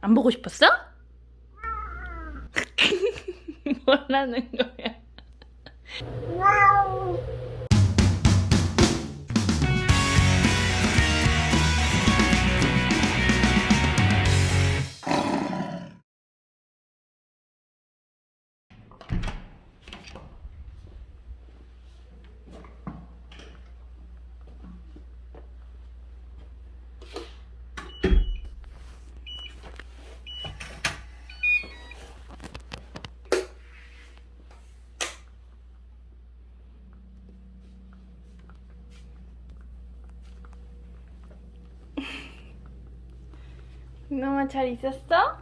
안 보고 싶었어? 뭐라는 거야? 그동안 잘 있었어?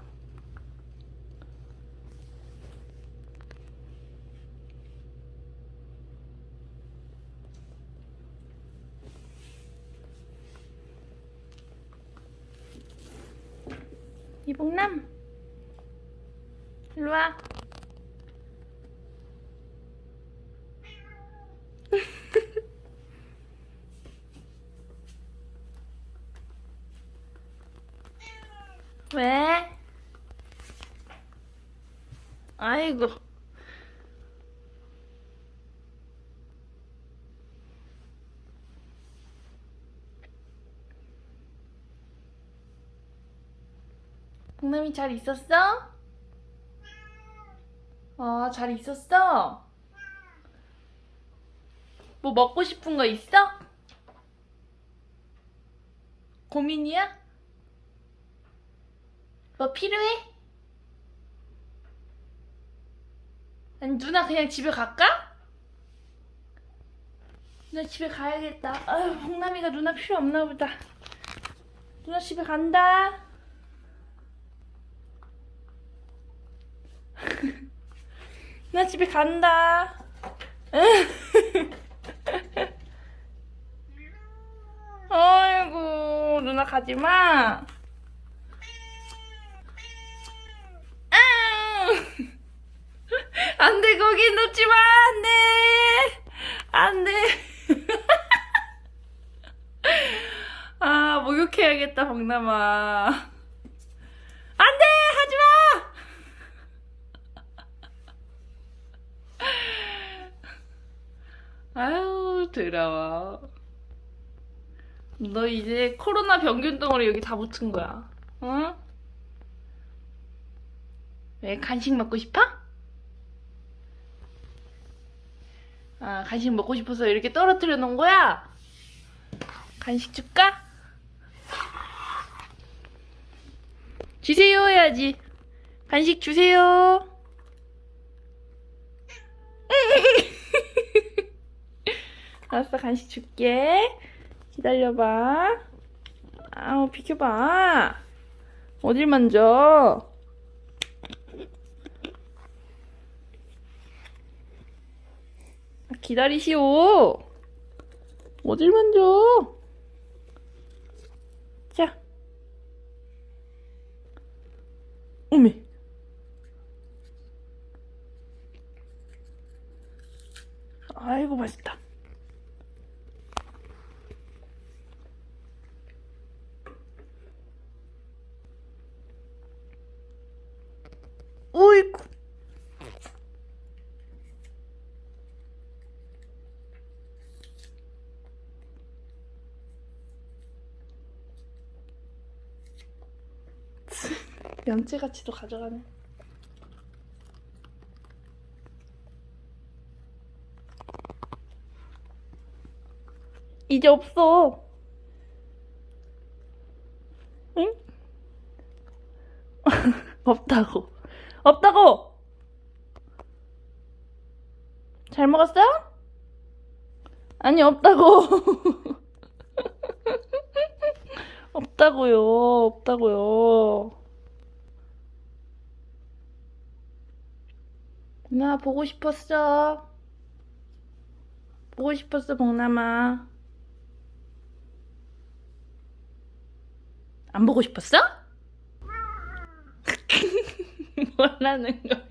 이봉남 일로 와 왜? 아이고. 동남이 잘 있었어? 어, 잘 있었어? 뭐 먹고 싶은 거 있어? 고민이야? 뭐 필요해? 아니 누나 그냥 집에 갈까? 누나 집에 가야겠다. 아유 홍남이가 누나 필요 없나 보다. 누나 집에 간다. 누나 집에 간다. 아이고 누나 가지 마. 안 돼, 거기 놓지 마! 안 돼! 안 돼! 아, 목욕해야겠다, 박남아. 안 돼! 하지 마! 아유, 더러워. 너 이제 코로나 병균 덩어리 여기 다 붙은 거야. 응? 왜 간식 먹고 싶어? 아, 간식 먹고 싶어서 이렇게 떨어뜨려 놓은 거야? 간식 줄까? 주세요 해야지. 간식 주세요. 알았어, 간식 줄게. 기다려봐. 아우, 비켜봐. 어딜 만져? 기다리시오. 어딜 만져? 자. 어메. 아이고 맛있다. 오이구. 면체같이도 가져가네. 이제 없어. 응? 없다고. 없다고! 잘 먹었어? 아니, 없다고. 없다고요. 없다고요. 나 보고 싶었어. 보고 싶었어, 봉남아. 안 보고 싶었어? 뭐라는 거야?